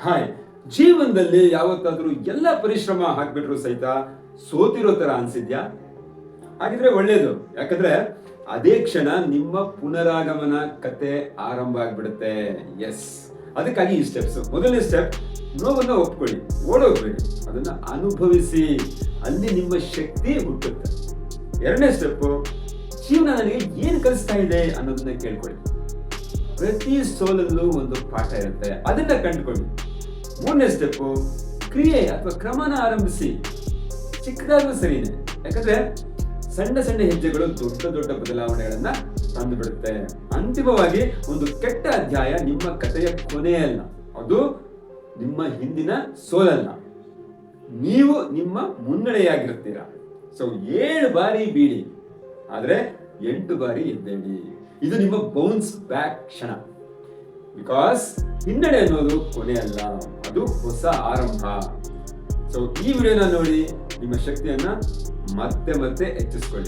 Hi. ಜೀವನದಲ್ಲಿ ಯಾವತ್ತಾದರೂ ಎಲ್ಲ ಪರಿಶ್ರಮ ಹಾಕ್ಬಿಟ್ರು ಸಹಿತ ಸೋತಿರೋ ತರ ಅನ್ಸಿದ್ಯಾ? ಹಾಗಿದ್ರೆ ಒಳ್ಳೇದು. ಯಾಕಂದ್ರೆ ಅದೇ ಕ್ಷಣ ನಿಮ್ಮ ಪುನರಾಗಮನ ಕತೆ ಆರಂಭ ಆಗ್ಬಿಡುತ್ತೆ. ಎಸ್ ಅದಕ್ಕಾಗಿ ಈ ಸ್ಟೆಪ್ಸ್ ಮೊದಲನೇ ಸ್ಟೆಪ್ ನೋವನ್ನು ಒಪ್ಕೊಳ್ಳಿ. ಓಡೋಗ್ಬೇಡಿ. ಅದನ್ನ ಅನುಭವಿಸಿ. ಅಲ್ಲಿ ನಿಮ್ಮ ಶಕ್ತಿ ಹುಟ್ಟುತ್ತೆ. ಎರಡನೇ ಸ್ಟೆಪ್ ಜೀವನ ನನಗೆ ಏನು ಕಲಿಸ್ತಾ ಇದೆ ಅನ್ನೋದನ್ನ ಕೇಳ್ಕೊಳ್ಳಿ. ಪ್ರತಿ ಸೋಲಲ್ಲೂ ಒಂದು ಪಾಠ ಇರುತ್ತೆ. ಅದನ್ನ ಕಂಡುಕೊಳ್ಳಿ. ಮೂರನೇ ಸ್ಟೆಪ್ ಕ್ರಿಯೆ ಅಥವಾ ಕ್ರಮನ ಆರಂಭಿಸಿ. ಚಿಕ್ಕದಾದ್ರೂ ಸರಿನೇ. ಯಾಕಂದ್ರೆ ಸಣ್ಣ ಸಣ್ಣ ಹೆಜ್ಜೆಗಳು ದೊಡ್ಡ ದೊಡ್ಡ ಬದಲಾವಣೆಗಳನ್ನ ತಂದು ಬಿಡುತ್ತೆ ಅಂತಿಮವಾಗಿ ಒಂದು ಕೆಟ್ಟ ಅಧ್ಯಾಯ ನಿಮ್ಮ ಕಥೆಯ ಕೊನೆಯಲ್ಲ. ಅದು ನಿಮ್ಮ ಹಿಂದಿನ ಸೋಲಲ್ಲ. ನೀವು ನಿಮ್ಮ ಮುನ್ನಡೆಯಾಗಿರ್ತೀರ ಸೊ ಏಳು ಬಾರಿ ಬೀಳಿ. ಆದ್ರೆ ಎಂಟು ಬಾರಿ ಎದ್ದೇಳಿ. ಇದು ನಿಮ್ಮ ಬೌನ್ಸ್ ಬ್ಯಾಕ್ ಕ್ಷಣ. ಬಿಕಾಸ್ ಹಿನ್ನಡೆ ಅನ್ನೋದು ಕೊನೆ ಅಲ್ಲ, ಅದು ಹೊಸ ಆರಂಭ. ಸೊ ಈ ವಿಡಿಯೋನ ನೋಡಿ, ನಿಮ್ಮ ಶಕ್ತಿಯನ್ನ ಮತ್ತೆ ಮತ್ತೆ ಹೆಚ್ಚಿಸ್ಕೊಳ್ಳಿ.